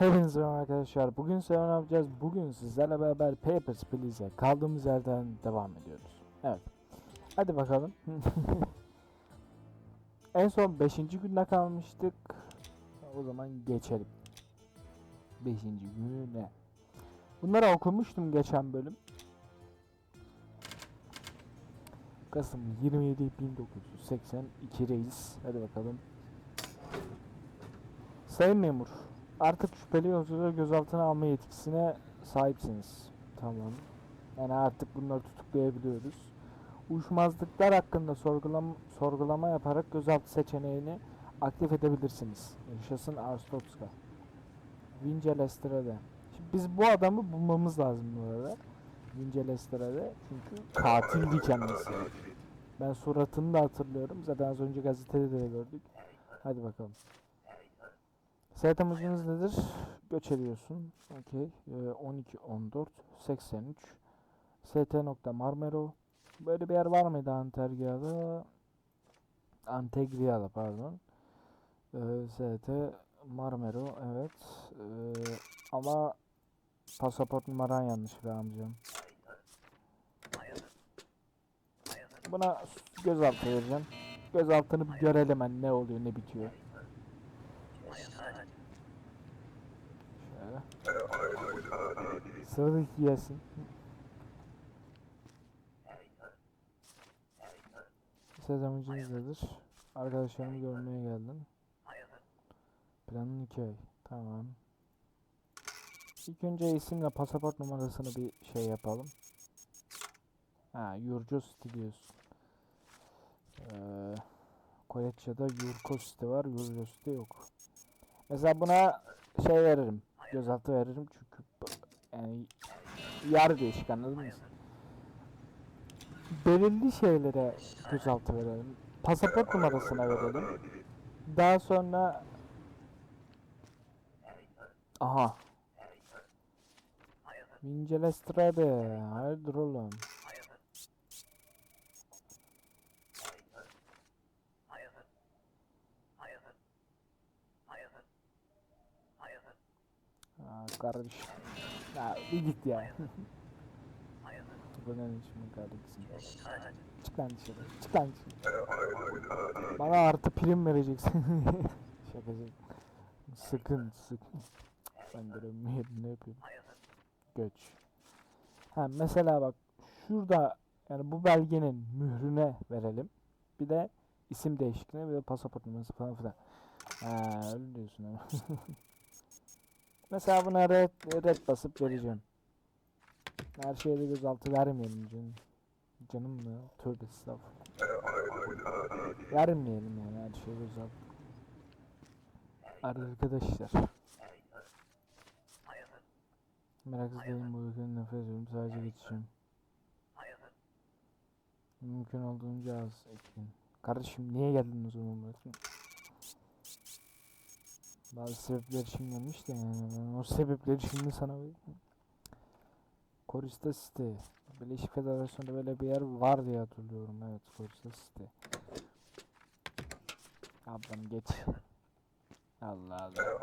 Hepinize merhaba arkadaşlar. Bugün size ne yapacağız? Bugün sizlerle beraber Papers, Please'e kaldığımız yerden devam ediyoruz. Evet. Hadi bakalım. en son 5. günde kalmıştık. O zaman geçelim. 5. güne. Bunları okumuştum geçen bölüm. Kasım 27 1982 reis. Hadi bakalım. Sayın memur, artık şüpheli yolcuları gözaltına alma yetkisine sahipsiniz. Tamam. Yani artık bunları tutuklayabiliyoruz. Uyuşmazlıklar hakkında sorgulama, sorgulama yaparak gözaltı seçeneğini aktif edebilirsiniz. Yaşasın Arstotska. Vincelestrade. Şimdi biz bu adamı bulmamız lazım bu arada. Vincelestrade. Çünkü katildi kendisi. Ben suratını da hatırlıyorum. Zaten az önce gazetede de gördük. Hadi bakalım. Seyahat amacınız nedir? Göç ediyorsun. Okey. Ee, 12, 14, 83. ST nokta Marmero. Böyle bir yer var mıydı Antalya'da? Antegria'da pardon. Ee, ST Marmero evet. Ee, ama pasaport numaran yanlış be amcam. Buna gözaltı vereceğim. Gözaltını bir görelim hani ne oluyor ne bitiyor. Şöyle. Sıradaki gelsin. Siz amacınız nedir? Arkadaşlarımı görmeye geldim. Planın iki ay. Tamam. İlk önce isimle pasaport numarasını bir şey yapalım. Ha, Yurco City diyorsun. Ee, Koyetça'da Yurko City var, Yurco City yok. Mesela buna şey veririm. Gözaltı veririm çünkü yani yer değişik anladın mı? Belirli şeylere gözaltı verelim. Pasaport numarasına verelim. Daha sonra Aha. Vincelestrade. Hayırdır oğlum? Kardeşim. Ya bir git ya. Bu ne şimdi kardeşim? Çık lan dışarı. Çık lan dışarı. Bana artı prim vereceksin. Şakacı. Sıkın sıkın. Ben görünmeyelim ne yapıyorum? Göç. Ha mesela bak şurada yani bu belgenin mührüne verelim. Bir de isim değişikliğine bir de pasaport numarası falan filan. Ha öyle diyorsun. Mesela buna red, red basıp vereceğim. Her şeye de gözaltı vermeyelim canım. Canım mı? Tövbe estağfurullah. Vermeyelim yani her şeye gözaltı. Arkadaşlar. Meraksız değilim bu ülkenin nefret ediyorum. Sadece geçeceğim. Mümkün olduğunca az ekleyin. Kardeşim niye geldin o zaman? Bazı sebepler için gelmiş yani ben o sebepleri şimdi sana. Korista City. Birleşik Federasyon'da böyle bir yer var diye hatırlıyorum. Evet Korista City. Ablam geç. Allah Allah.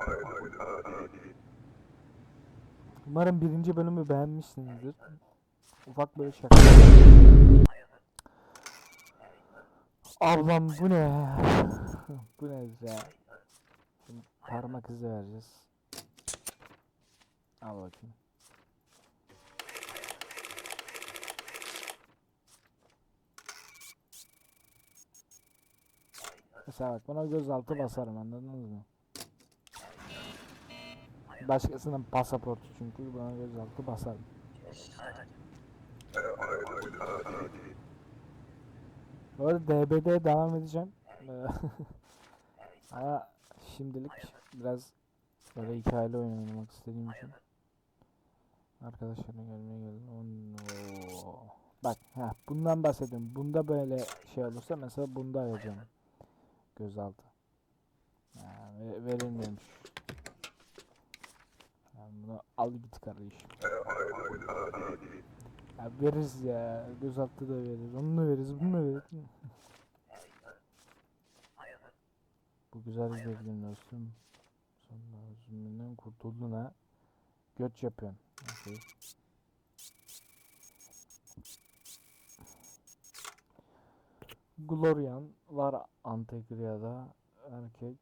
Umarım birinci bölümü beğenmişsinizdir. Ufak böyle şaka. Ablam bu ne bu ne ya? Parmak izi vereceğiz. Al bakayım. Mesela bak buna gözaltı basarım anladınız mı? Başkasının pasaportu çünkü buna gözaltı basarım. Bu arada DB'de devam edeceğim. Ama şimdilik biraz böyle hikayeli oyun oynamak istediğim için arkadaşlarına gelmeye geldim. Onu... Bak ha bundan bahsediyorum. Bunda böyle şey olursa mesela bunda ayıracağım. Gözaltı. Ha, ve- verilmiyormuş. Yani bunu al git kardeşim. Ya veririz ya. Gözaltı da veririz. Onu da veririz. Bu güzel bir gün dostum. Sonra zulmünden kurtuldun ha. Göç yapıyorsun. Okey. Glorian var Antegria'da. Erkek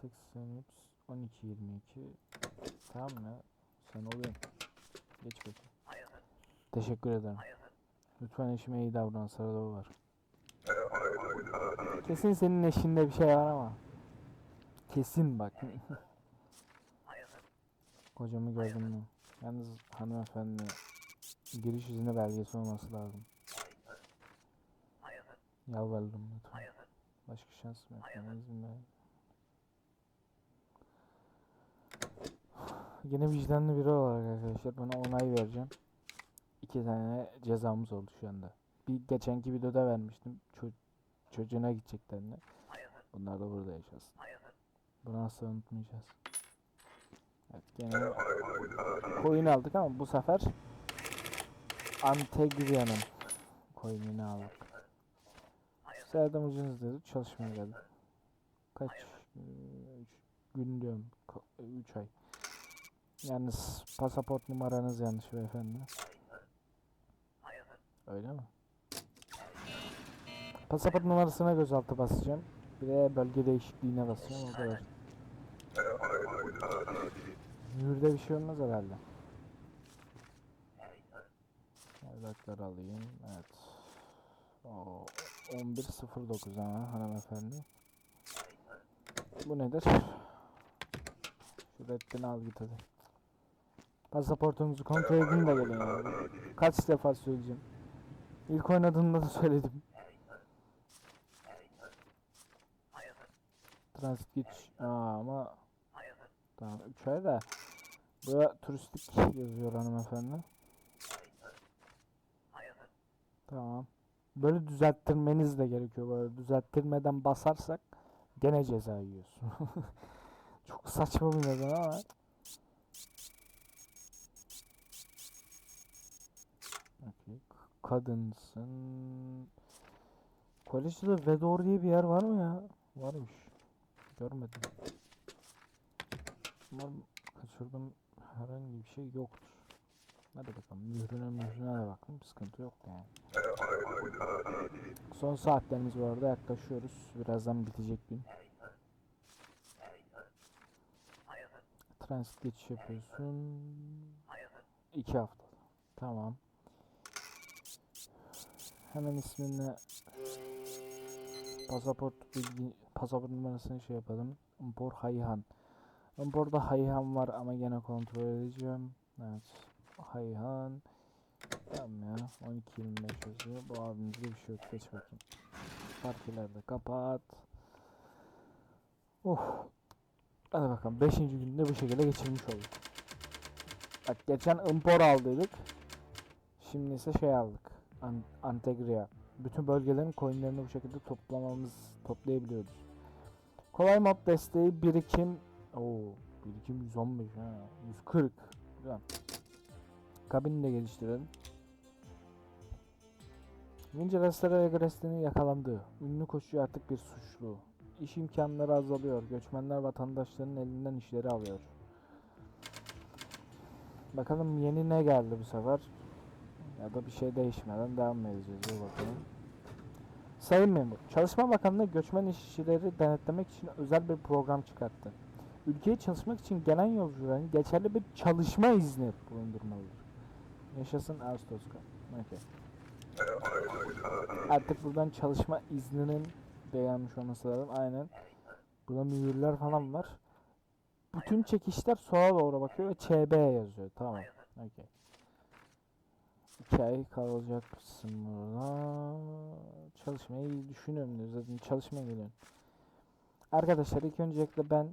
83 12 22. Tamam ya. Sen oluyorsun. Geç bakayım. Teşekkür ederim. Lütfen eşime iyi davran. Sırada o var. Kesin senin eşinde bir şey var ama. Kesin bak. Kocamı gördün mü? Yalnız hanımefendi giriş izni belgesi olması lazım. Yalvarırım lütfen. Başka şans mı yok? Bana izin ver. Yine vicdanlı biri olarak arkadaşlar buna onay vereceğim. İki tane cezamız oldu şu anda. Bir geçenki videoda vermiştim. Ço- çocuğuna gideceklerini. Bunlar da burada yaşasın. Bunu asla unutmayacağız. Evet gene coin aldık ama bu sefer Antegria'nın coin'ini aldık. Serdar Hoca'nız dedi çalışmaya geldi. Kaç üç gün diyorum. 3 ay. Yalnız pasaport numaranız yanlış beyefendi. Öyle mi? Pasaport numarasına gözaltı basacağım. Bir de bölge değişikliğine basacağım o kadar. Mühürde bir şey olmaz herhalde. Evrakları alayım. Evet. O 11.09 ama hanımefendi. Bu nedir? Şu reddini al git hadi. Pasaportunuzu kontrol edin de gelin. Kaç defa söyleyeceğim. İlk oynadığımda da söyledim. Transit geç. Aa, ama tamam 3 ay da burada turistik yazıyor hanımefendi. Tamam. Böyle düzelttirmeniz de gerekiyor. Böyle düzelttirmeden basarsak gene ceza yiyorsun. Çok saçma bir neden ama. Okey. k- Kadınsın. Kolejde Vedor diye bir yer var mı ya? Varmış. Görmedim. Umarım kaçırdım herhangi bir şey yoktur. Hadi bakalım mührüne mührüne de bakın sıkıntı yok yani. Son saatlerimiz bu arada yaklaşıyoruz. Birazdan bitecek gün. Transit geçiş yapıyorsun. İki hafta. Tamam. Hemen ismini pasaport bilgi pasaport numarasını şey yapalım. Umpor Hayhan. Umpor'da Hayhan var ama gene kontrol edeceğim. Evet. Hayhan. Tamam ya. 12.25 yazıyor. Bu abimizde bir şey yok. Geç bakayım. Partileri de kapat. Oh. Hadi bakalım. 5. günde bu şekilde geçirmiş olduk. Bak geçen impor aldıydık. Şimdi ise şey aldık. An Antegria. Bütün bölgelerin coinlerini bu şekilde toplamamız toplayabiliyoruz. Kolay mod desteği birikim. Oo, birikim 115 ha. 140. Güzel. Kabini de geliştirelim. Ninja Restore Agrestini yakalandı. Ünlü koşucu artık bir suçlu. İş imkanları azalıyor. Göçmenler vatandaşların elinden işleri alıyor. Bakalım yeni ne geldi bu sefer? Ya da bir şey değişmeden devam edeceğiz. Dur bakalım. Sayın Memur, Çalışma Bakanlığı göçmen işçileri denetlemek için özel bir program çıkarttı. Ülkeye çalışmak için gelen yolcuların geçerli bir çalışma izni bulundurmalıdır. Yaşasın Ağustos'ka. Okay. Artık buradan çalışma izninin de gelmiş olması lazım. Aynen. Burada mühürler falan var. Bütün çekişler sola doğru bakıyor ve ÇB yazıyor. Tamam. Okay. 2 ay kalacaksın burada. Çalışmayı düşünüyorum diyor. Zaten çalışmaya geliyorum. Arkadaşlar ilk öncelikle ben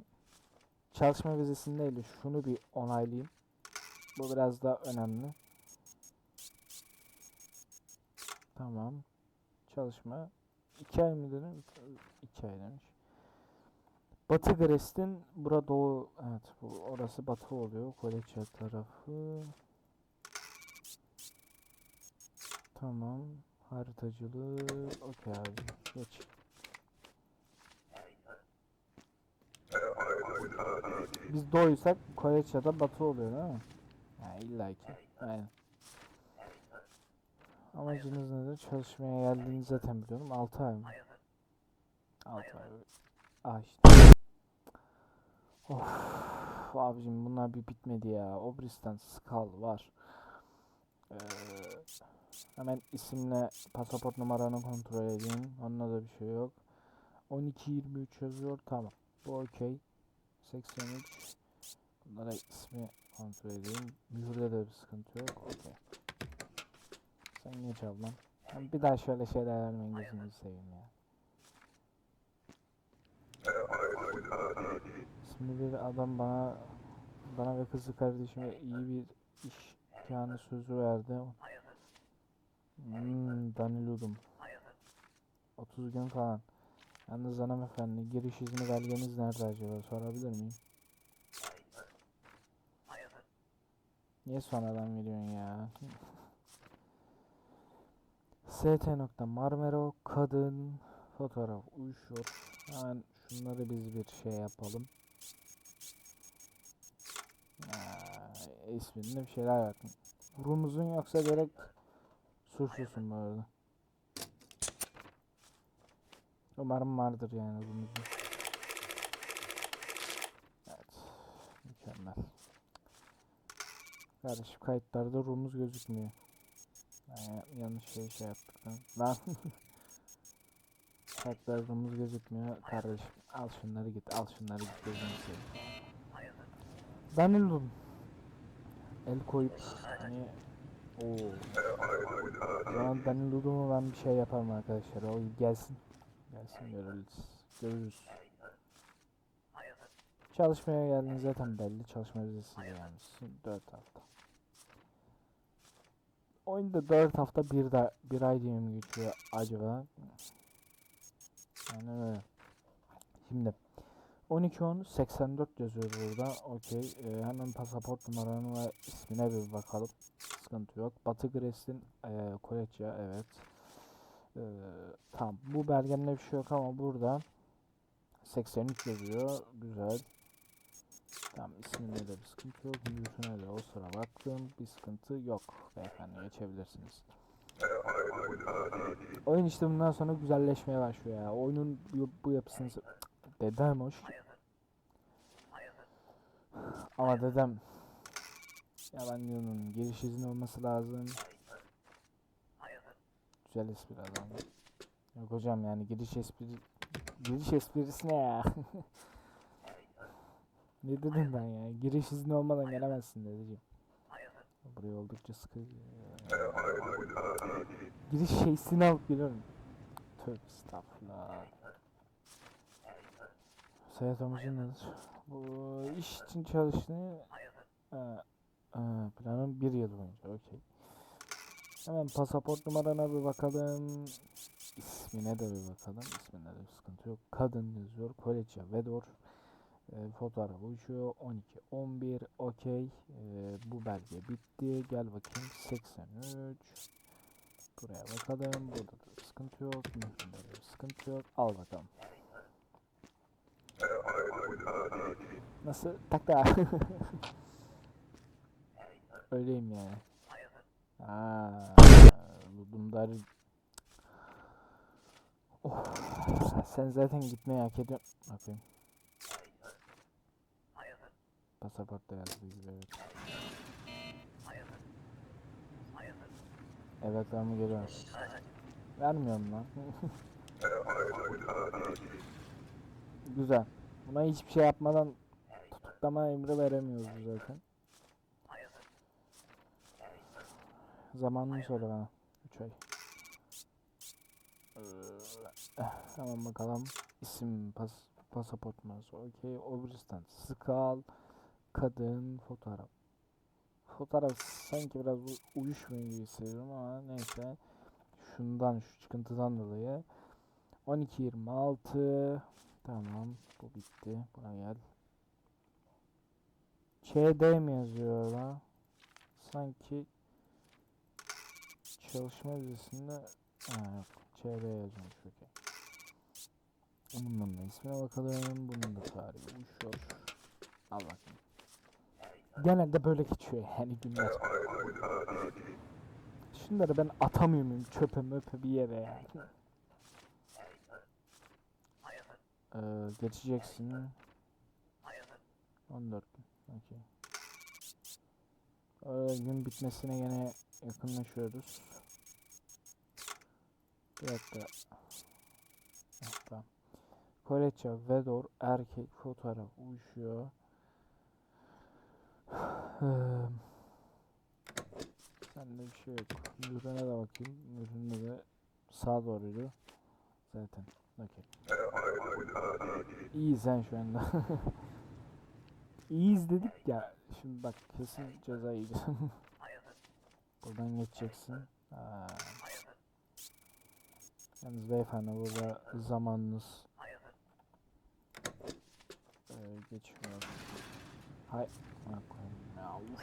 çalışma vizesindeydi. Şunu bir onaylayayım. Bu biraz daha önemli. Tamam. Çalışma. 2 ay mı dedim? 2 ay demiş. Batı Gres'in bura doğu evet bu orası batı oluyor. Kolejya tarafı. Tamam. Haritacılık. Okey abi. Geç. Biz doğuysak Koreç ya da Batı oluyor değil mi? Ha illa ki. Aynen. Amacınız nedir? Çalışmaya geldiğini zaten biliyorum. 6 ay mı? 6 ay. Ah işte. Of abicim bunlar bir bitmedi ya. Obristan Skal var. Ee, hemen isimle pasaport numaranı kontrol edeyim. Onunla da bir şey yok. 12-23 yazıyor. Tamam. Bu okey. 83. Bunlara ismi kontrol edeyim. Mühürde de bir sıkıntı yok. Okey. Sen geç ablam. Ben bir daha şöyle şeyler vermeyin gözünüzü seveyim ya. Şimdi bir adam bana bana ve kızı kardeşime iyi bir iş imkanı sözü verdi. Hmm, Daniludum. 30 gün falan. Yalnız hanımefendi giriş izni belgeniz nerede acaba sorabilir miyim? Niye sonradan veriyorsun ya? ST nokta Marmero kadın fotoğraf uyuşuyor. Hemen şunları biz bir şey yapalım. Aa, isminde bir şeyler yapın. Rumuzun yoksa direkt suçlusun bu arada. Umarım vardır yani rumuzun. Evet. Mükemmel. Kardeşim kayıtlarda rumuz gözükmüyor. Yani yanlış şey şey yaptık lan. Lan. Kayıtlarda rumuz gözükmüyor. Kardeşim al şunları git al şunları git gözünü seveyim. Danilum. El koyup hani Oo. Zaman Danilum'u ben bir şey yaparım arkadaşlar. O gelsin. Gelsin görürüz. Görürüz. Çalışmaya geldiğiniz zaten belli. Çalışma vizesi yani. 4 hafta. Oyunda 4 hafta bir da bir ay diye mi acaba? Yani öyle. Şimdi 12 10 84 yazıyor burada. Okey. Ee, hemen pasaport numaranı ve ismine bir bakalım. Sıkıntı yok. Batı Gres'in e, Koreçya evet. Ee, tamam. Bu belgende bir şey yok ama burada 83 yazıyor. Güzel. Tamam isminde de bir sıkıntı yok. Yüzüne de o sıra baktım. Bir sıkıntı yok. Beyefendi geçebilirsiniz. Oyun işte bundan sonra güzelleşmeye başlıyor ya. Oyunun bu yapısını... Dedem hoş. Ama dedem... Yalancının giriş izni olması lazım. Güzel espri adam. Yok hocam yani giriş espri... Giriş esprisi ne ya? ne dedim ben ya? Giriş izni olmadan gelemezsin dedeciğim. Buraya oldukça sıkı... Giriş şeysini alıp geliyorum. Tövbe estağfurullah. Sayat amacın nedir? Bu iş için çalıştığını e, e, planın bir yıl boyunca okey. Hemen pasaport numarana bir bakalım. İsmine de bir bakalım. İsminde de bir sıkıntı yok. Kadın yazıyor. Koleçya Vedor. E, fotoğraf uçuyor. 12 11 okey. E, bu belge bitti. Gel bakayım 83. Buraya bakalım. Burada da sıkıntı yok. Mühründe de bir sıkıntı yok. Al bakalım. Nasıl? Tak da. Öyleyim yani. Aa, bu bunlar Oh, sen zaten gitmeyi hak ediyorsun. Bakayım. Pasaportta yazdığı gibi evet. Evet ben mi geliyorum? Vermiyorum lan. Güzel. Buna hiçbir şey yapmadan tutuklama emri veremiyoruz zaten. Zamanını söyle bana. 3 ay. Ee, Tamam bakalım. İsim, pas, pasaport numarası. Okey. Obristan. Skal. Kadın. Fotoğraf. Fotoğraf sanki biraz uyuşmuyor gibi hissediyorum ama neyse. Şundan, şu çıkıntıdan dolayı. 12.26 Tamam. Bu bitti. Buna gel. ÇD mi yazıyor lan? Sanki çalışma vizesinde ha yok. ÇD yazıyormuş okey. Bunun da ismine bakalım. Bunun da tarihi uyuşuyor. Al bakayım. Genelde böyle geçiyor yani günler. Şunları ben atamıyor muyum çöpe möpe bir yere yani. Ee, geçeceksin. 14 gün. Okey. Ee, gün bitmesine gene yakınlaşıyoruz. Bir dakika. Heh, tamam. Koleçya, Vedor, erkek, fotoğraf uyuşuyor. Sende bir şey yok. Ürüne de bakayım. Üründe de sağa doğruydu. Zaten. Okey. İyi sen şu anda. İyiyiz dedik ya. Şimdi bak kesin ceza yiyeceğim. Buradan geçeceksin. Ha. Yalnız beyefendi burada zamanınız ee, geçmiyor. Hay ya. Uf.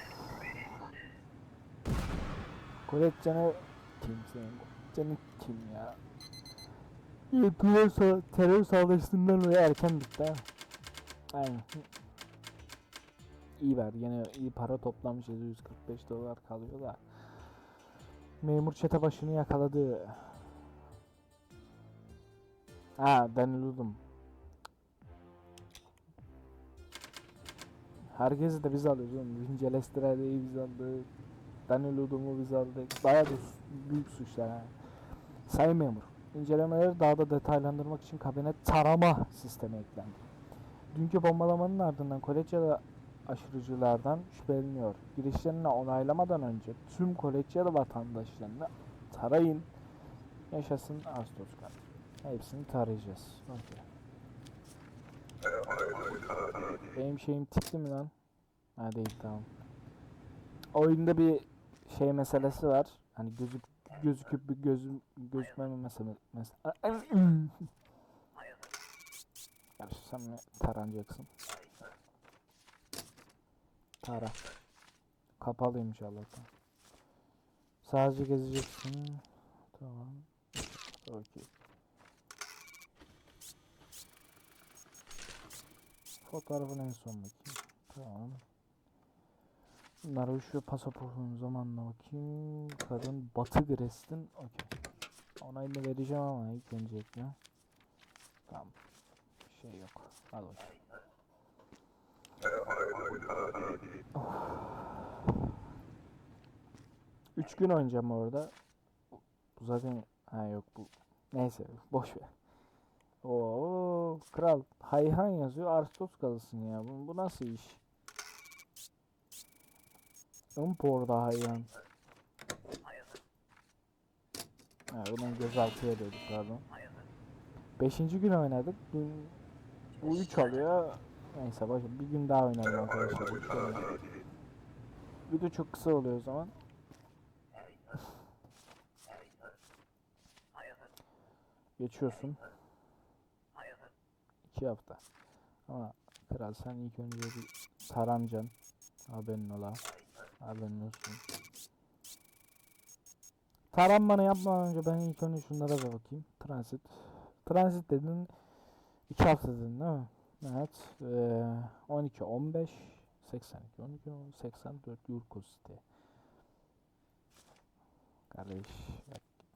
Koletcan'ı kim senin? Koletcan'ı kim ya? İyi terör, terör saldırısından dolayı erken bitti ha. Aynen. İyi ver yine iyi para toplamış 745 dolar kalıyor da. Memur çete başını yakaladı. Ha Daniludum. Herkesi de biz alıyoruz oğlum. Vincel Estrella'yı biz aldık. Daniludum'u biz aldık. Bayağı da büyük suçlar ha. Sayın memur. İncelemeleri daha da detaylandırmak için kabine tarama sistemi eklendi. Dünkü bombalamanın ardından Koleçyalı aşırıcılardan şüpheleniyor. Girişlerini onaylamadan önce tüm Koleçyalı vatandaşlarını tarayın. Yaşasın Ağustoskan. Hepsini tarayacağız. Okey. Benim şeyim tikli mi lan? Ha değil tamam. Oyunda bir şey meselesi var. Hani gözük gözüküp bir gözüm gözükmeme mesele mesela. Karşı sen mi taranacaksın? Tara. Kapalıymış Allah'tan. Sadece gezeceksin. Tamam. Okey. Fotoğrafın en son bakayım. Tamam. Bunlar şu pasaportun zamanına bakayım. Kadın Batı Gres'tin. Okey. Onayını vereceğim ama ilk öncelikle. Tamam. Şey yok. Al bakayım. Üç gün oynayacağım orada. Bu zaten ha yok bu. Neyse boş ver. Oo kral Hayhan yazıyor Arstos kalsın ya. Bu, bu nasıl iş? Imporda Hayhan. Ha, bunun gözaltı veriyorduk pardon. Beşinci gün oynadık. Dün bu üç alıyor. Neyse ver. bir gün daha oynayalım arkadaşlar. Oynadık. Video çok kısa oluyor o zaman. Geçiyorsun. İki hafta. Ama kral sen ilk önce bir tarancan. Haberin ola. Haberin olsun. Taranmanı yapmadan önce ben ilk önce şunlara da bakayım. Transit. Transit dedin. iki hafta dedin değil mi? Evet. Eee 12, 15, 82, 12, 84 Yurko City. Kardeş.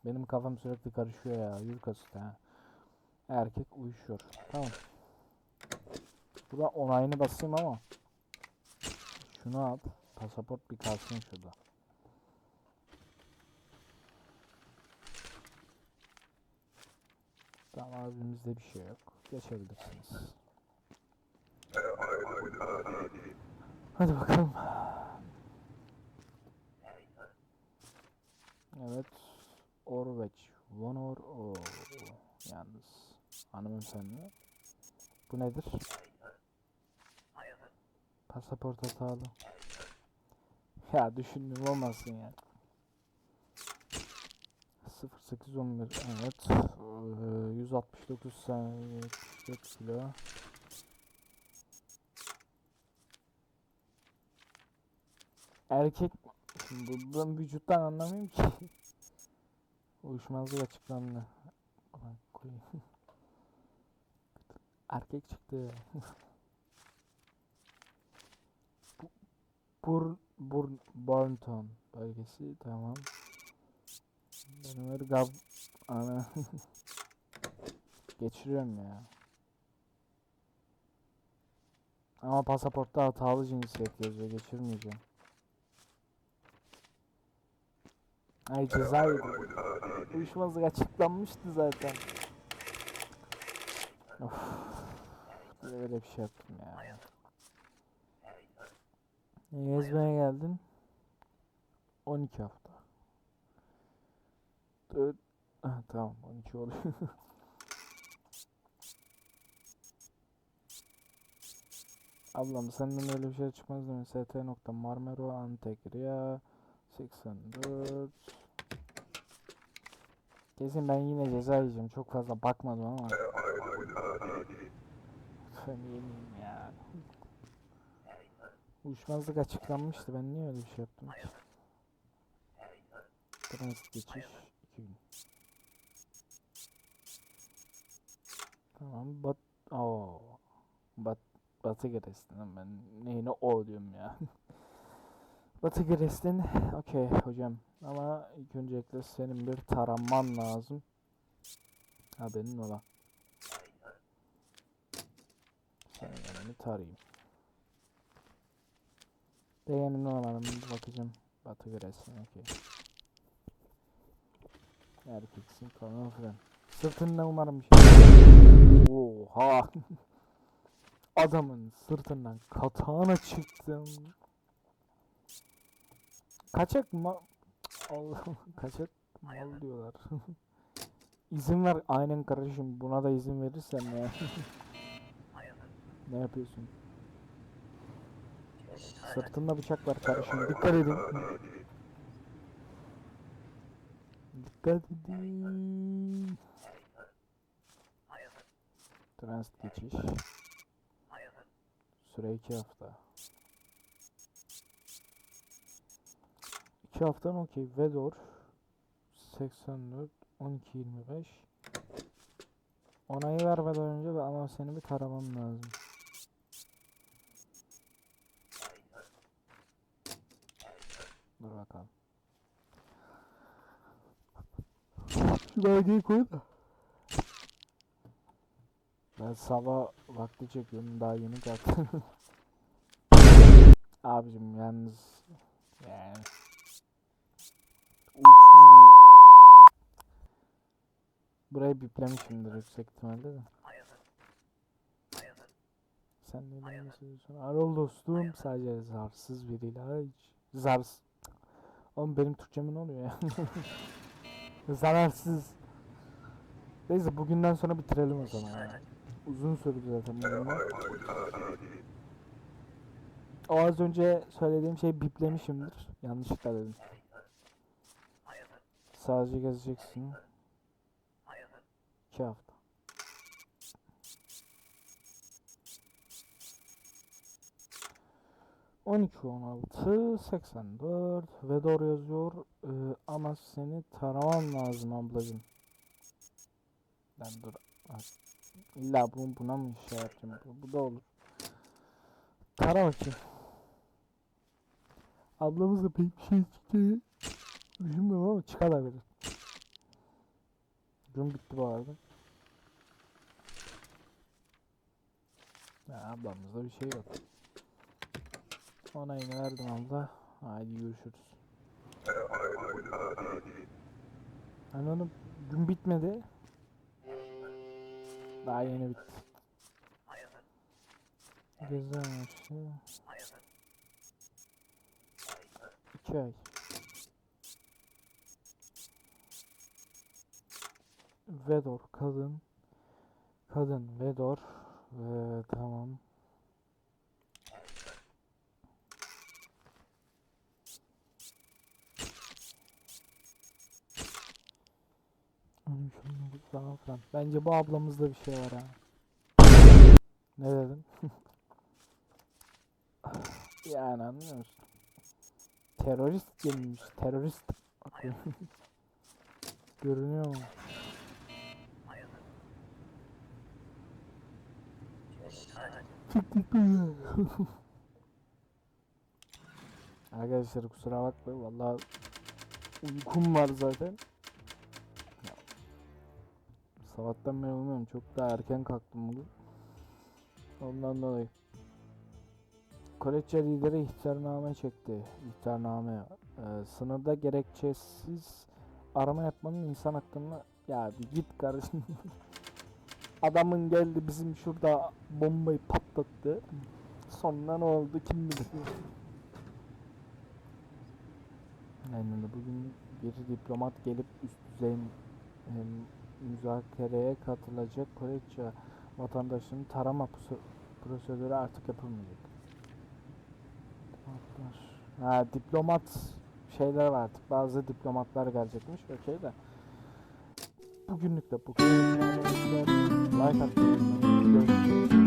Benim kafam sürekli karışıyor ya. Yurko City. Erkek uyuşuyor. Tamam. Burada onayını basayım ama. Şunu at. Pasaport bir kalsın şurada. Tamam abimizde bir şey yok. Geçebilirsiniz. Hadi bakalım. Evet. Orveç. Vonor. Oo. Yalnız. Hanımefendi. Bu nedir? Pasaport hatalı. Ya düşündüm olmasın ya. 0811 evet. Ee, 169 saniye 74 kilo. Erkek Şimdi ben vücuttan anlamıyorum ki. Uyuşmazlık açıklandı. Erkek çıktı. Burn, Burn, Burnton bölgesi tamam. Benim öyle gab... Ana. Geçiriyorum ya. Ama pasaportta hatalı cinsiyet yazıyor. Geçirmeyeceğim. Ay ceza yedim. Uyuşmazlık açıklanmıştı zaten. Of. Böyle bir şey yaptım ya. Ne gezmeye geldin? 12 hafta. Dört... Ah, tamam 12 oluyor. Ablam senden öyle bir şey çıkmaz değil mi? ST nokta Marmero Antegria 84 Kesin ben yine ceza yiyeceğim. Çok fazla bakmadım ama. Lütfen yemeyeyim ya. Uyuşmazlık açıklanmıştı. Ben niye öyle bir şey yaptım? Transit geçiş 2 gün. Tamam. Bat... Oo. Bat... Batı Giresun'um ben. Neyine o diyorum ya. Batı Giresun. Okey hocam. Ama ilk öncelikle senin bir taranman lazım. Haberin ola. Senin yanını tarayayım. Beğenin olanım bakacağım. Batı Giresun okey. Erkeksin falan filan. Sırtında umarım bir şey. Oha. Adamın sırtından katana çıktım. Kaçak mı? Allah'ım kaçak mal diyorlar. izin ver aynen kardeşim buna da izin verirsen ya. ne yapıyorsun? Sırtında bıçak var kardeşim dikkat edin. Dikkat edin. Transit geçiş. Süre 2 hafta. 2 haftan okey. Vedor 84 12 25 Onayı vermeden önce de ama seni bir taramam lazım. Dur bakalım. Şu belgeyi koy da. Ben sabah vakti çekiyorum daha yeni kalktım. Abicim yalnız yani. Burayı biplemişimdir yüksek ihtimalle de. Sen ne demek istiyorsun? Arol dostum sadece zarsız bir ilaç. Zars. Oğlum benim Türkçemin oluyor ya. Zararsız. Neyse bugünden sonra bitirelim o zaman ya. Uzun sürdü zaten. O az önce söylediğim şey biplemişimdir. Yanlışlıkla dedim. Sadece gezeceksin. 2 hafta. On iki on altı seksen dört ve doğru yazıyor Ee, ama seni taramam lazım ablacım. Ben dur. İlla bu, buna mı şey yapacağım bu, bu da olur. Tara bakayım. Ablamız da pek bir şey çıktı. Düşünmüyorum ama çıkabilir. Gün bitti bu arada. Ya ablamızda bir şey yok. Ona yine verdim abla. Haydi görüşürüz. Hani oğlum gün bitmedi. Daha yeni bitti. Gezememişti. İki ay. Vedor kadın kadın Vedor ee, tamam falan filan. Bence bu ablamızda bir şey var ha. Ne dedin? yani anlıyor musun? Terörist gelmiş. Terörist. Görünüyor mu? Arkadaşlar kusura bakmayın vallahi uykum var zaten. Sabahtan beri uyumuyorum çok daha erken kalktım bugün. Ondan dolayı. Koreçe lideri ihtarname çekti. İhtarname. Ee, sınırda gerekçesiz arama yapmanın insan hakkında ya bir git kardeşim. Adamın geldi bizim şurada bombayı patlattı. Sonra ne oldu kim bilir. Öyle. bugün bir diplomat gelip üst düzey müzakereye katılacak Koreçe vatandaşının tarama prose- prosedürü artık yapılmayacak. Ha diplomat şeyler var artık. Bazı diplomatlar gelecekmiş. Okey de. Bugünlük de bu. Like atmayı. Görüşürüz.